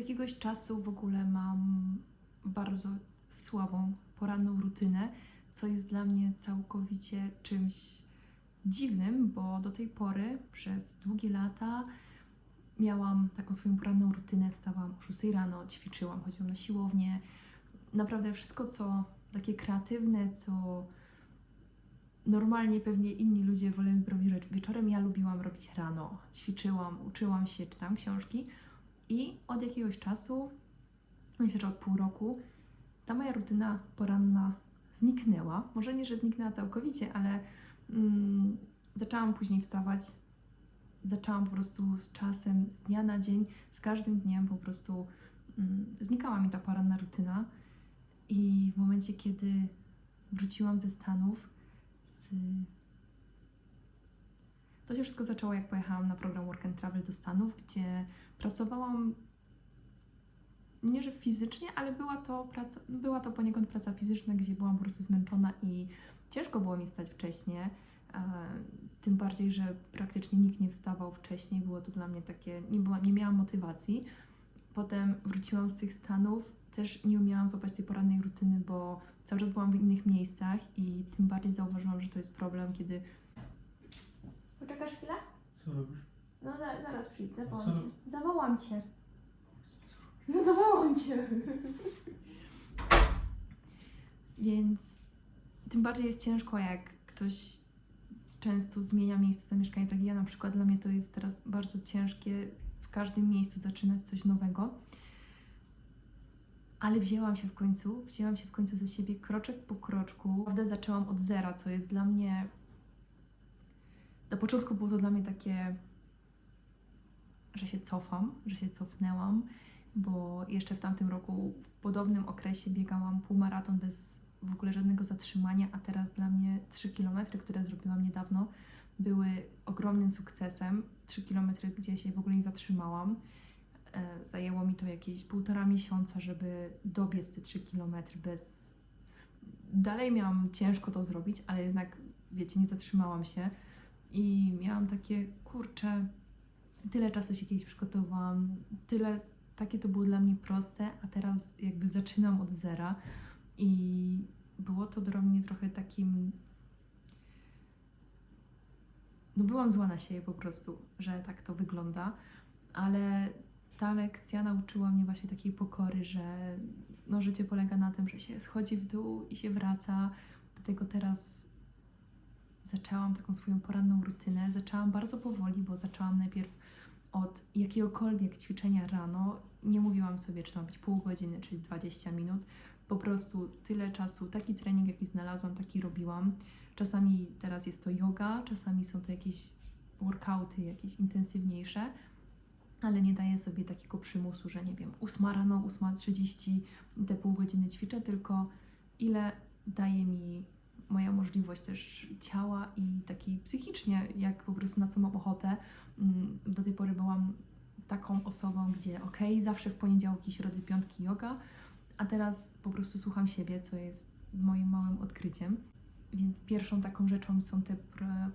Jakiegoś czasu w ogóle mam bardzo słabą poranną rutynę, co jest dla mnie całkowicie czymś dziwnym, bo do tej pory przez długie lata miałam taką swoją poranną rutynę. Wstawałam o 6 rano, ćwiczyłam, chodziłam na siłownię. Naprawdę wszystko, co takie kreatywne, co normalnie pewnie inni ludzie woleli robić wieczorem, ja lubiłam robić rano. Ćwiczyłam, uczyłam się, czytałam książki. I od jakiegoś czasu, myślę, że od pół roku, ta moja rutyna poranna zniknęła. Może nie, że zniknęła całkowicie, ale mm, zaczęłam później wstawać. Zaczęłam po prostu z czasem, z dnia na dzień, z każdym dniem po prostu mm, znikała mi ta poranna rutyna. I w momencie, kiedy wróciłam ze Stanów, z... to się wszystko zaczęło, jak pojechałam na program Work and Travel do Stanów, gdzie pracowałam nie, że fizycznie, ale była to, praca, była to poniekąd praca fizyczna, gdzie byłam po prostu zmęczona i ciężko było mi wstać wcześniej. E, tym bardziej, że praktycznie nikt nie wstawał wcześniej, było to dla mnie takie, nie, była, nie miałam motywacji. Potem wróciłam z tych Stanów, też nie umiałam złapać tej porannej rutyny, bo cały czas byłam w innych miejscach i tym bardziej zauważyłam, że to jest problem, kiedy... Poczekasz chwilę? Co robisz? No za, zaraz przyjdę, Co? zawołam cię. Zawołam cię. No zawołam cię. Więc tym bardziej jest ciężko, jak ktoś często zmienia miejsce zamieszkania. Tak ja na przykład, dla mnie to jest teraz bardzo ciężkie w każdym miejscu zaczynać coś nowego. Ale wzięłam się w końcu, wzięłam się w końcu za siebie kroczek po kroczku. Naprawdę zaczęłam od zera, co jest dla mnie... Na początku było to dla mnie takie że się cofam, że się cofnęłam, bo jeszcze w tamtym roku w podobnym okresie biegałam półmaraton bez w ogóle żadnego zatrzymania, a teraz dla mnie 3 km, które zrobiłam niedawno, były ogromnym sukcesem. 3 km, gdzie się w ogóle nie zatrzymałam. E, Zajęło mi to jakieś półtora miesiąca, żeby dobiec te 3 km bez. Dalej miałam ciężko to zrobić, ale jednak, wiecie, nie zatrzymałam się i miałam takie kurcze, tyle czasu się kiedyś przygotowałam, tyle, takie to było dla mnie proste, a teraz jakby zaczynam od zera i było to dla mnie trochę takim... No byłam zła na siebie po prostu, że tak to wygląda, ale ta lekcja nauczyła mnie właśnie takiej pokory, że no życie polega na tym, że się schodzi w dół i się wraca. Dlatego teraz zaczęłam taką swoją poranną rutynę. Zaczęłam bardzo powoli, bo zaczęłam najpierw od jakiegokolwiek ćwiczenia rano. Nie mówiłam sobie, czy to ma być pół godziny, czy 20 minut. Po prostu tyle czasu, taki trening, jaki znalazłam, taki robiłam. Czasami teraz jest to yoga, czasami są to jakieś workouty, jakieś intensywniejsze, ale nie daję sobie takiego przymusu, że nie wiem, 8 rano, 8.30, te pół godziny ćwiczę, tylko ile daje mi moja możliwość też ciała i takiej psychicznie, jak po prostu na co mam ochotę. Mm, Do tej pory byłam taką osobą, gdzie okej, zawsze w poniedziałki, środy, piątki yoga, a teraz po prostu słucham siebie, co jest moim małym odkryciem. Więc pierwszą taką rzeczą są te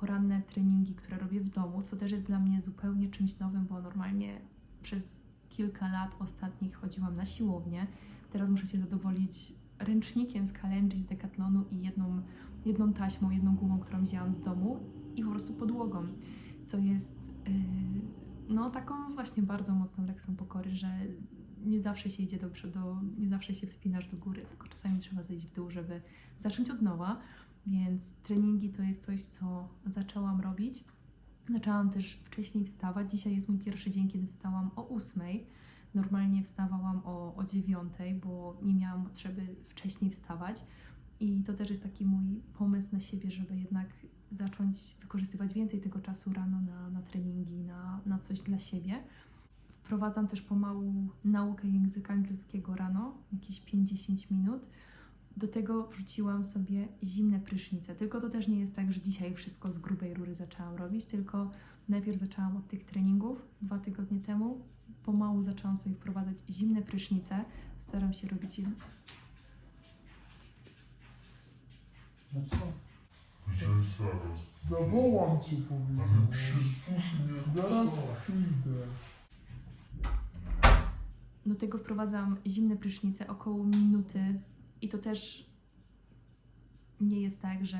poranne treningi, które robię w domu, co też jest dla mnie zupełnie czymś nowym, bo normalnie przez kilka lat ostatnich chodziłam na siłownię. Teraz muszę się zadowolić ręcznikiem z Kalenji, z Decathlonu i jedną, jedną taśmą, jedną gumą, którą wzięłam z domu i po prostu podłogą, co jest yy, no taką właśnie bardzo mocną lekcją pokory, że nie zawsze się idzie do przodu, nie zawsze się wspinasz do góry, tylko czasami trzeba zejść w dół, żeby zacząć od nowa. Więc treningi to jest coś, co zaczęłam robić. Zaczęłam też wcześniej wstawać. Dzisiaj jest mój pierwszy dzień, kiedy wstałam o 8. Normalnie wstawałam o, o 9, bo nie miałam potrzeby wcześniej wstawać. I to też jest taki mój pomysł na siebie, żeby jednak zacząć wykorzystywać więcej tego czasu rano na, na treningi, na, na coś dla siebie. Wprowadzam też pomału naukę języka angielskiego rano, jakieś 5-10 minut. Do tego wrzuciłam sobie zimne prysznice. Tylko to też nie jest tak, że dzisiaj wszystko z grubej rury zaczęłam robić, tylko najpierw zaczęłam od tych treningów dwa tygodnie temu. Pomału zaczęłam sobie wprowadzać zimne prysznice. Staram się robić je No co? Zaraz? Zawołam cię Ale powiedziałem. przysłuch mnie Zaraz przyjdę. tego wprowadzam zimne prysznice około minuty i to też nie jest tak, że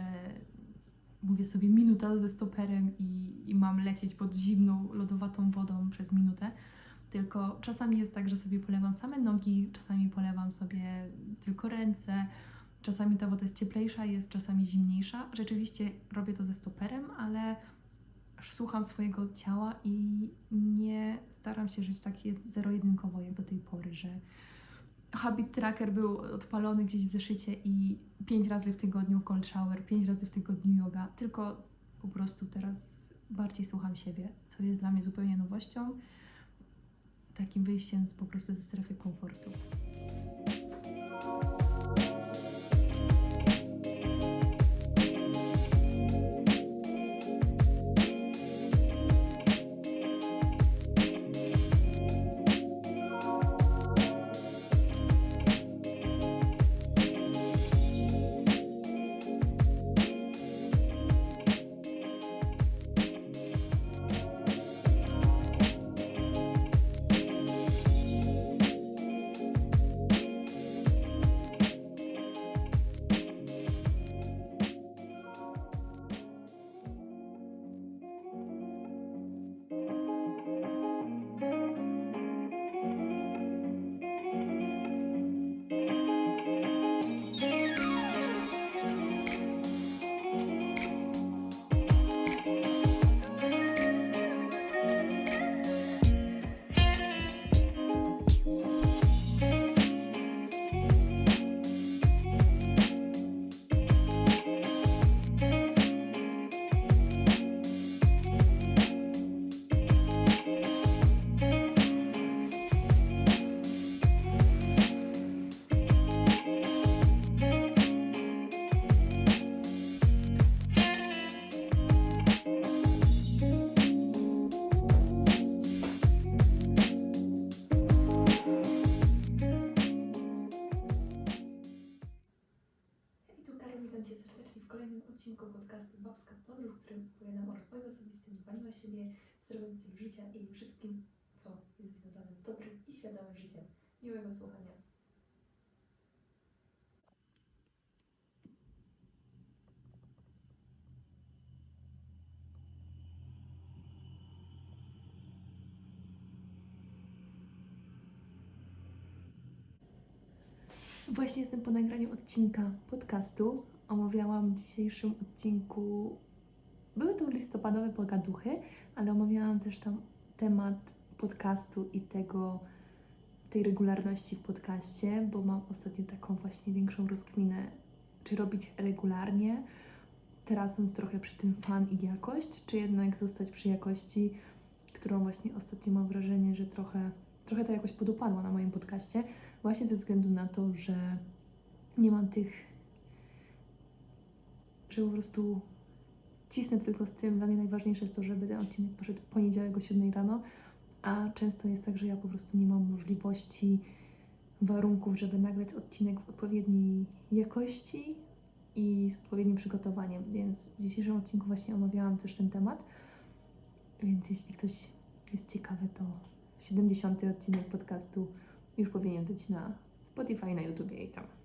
mówię sobie minuta ze stoperem i, i mam lecieć pod zimną, lodowatą wodą przez minutę. Tylko czasami jest tak, że sobie polewam same nogi, czasami polewam sobie tylko ręce, czasami ta woda jest cieplejsza, jest czasami zimniejsza. Rzeczywiście robię to ze stoperem, ale słucham swojego ciała i nie staram się żyć tak jed- zero-jedynkowo jak do tej pory, że habit tracker był odpalony gdzieś w zeszycie i pięć razy w tygodniu cold shower, pięć razy w tygodniu yoga, tylko po prostu teraz bardziej słucham siebie, co jest dla mnie zupełnie nowością, takim wyjściem z po prostu ze strefy komfortu. Babska Podróż, w którym opowiadam o rozwoju osobistym, dbaniu o siebie, zdrowym stylu życia i wszystkim, co jest związane z dobrym i świadomym życiem. Miłego słuchania. Właśnie jestem po nagraniu odcinka podcastu. Omawiałam w dzisiejszym odcinku. Były to listopadowe pogaduchy, ale omawiałam też tam temat podcastu i tego, tej regularności w podcaście, bo mam ostatnio taką właśnie większą rozkminę, czy robić regularnie, tracąc trochę przy tym fan i jakość, czy jednak zostać przy jakości, którą właśnie ostatnio mam wrażenie, że trochę, trochę ta jakość podupadła na moim podcaście właśnie ze względu na to, że nie mam tych, że po prostu cisnę tylko z tym. Dla mnie najważniejsze jest to, żeby ten odcinek poszedł w poniedziałek o 7 rano, a często jest tak, że ja po prostu nie mam możliwości, warunków, żeby nagrać odcinek w odpowiedniej jakości i z odpowiednim przygotowaniem, więc w dzisiejszym odcinku właśnie omawiałam też ten temat, więc jeśli ktoś jest ciekawy, to 70. odcinek podcastu już powinien być na Spotify, na YouTube i tam.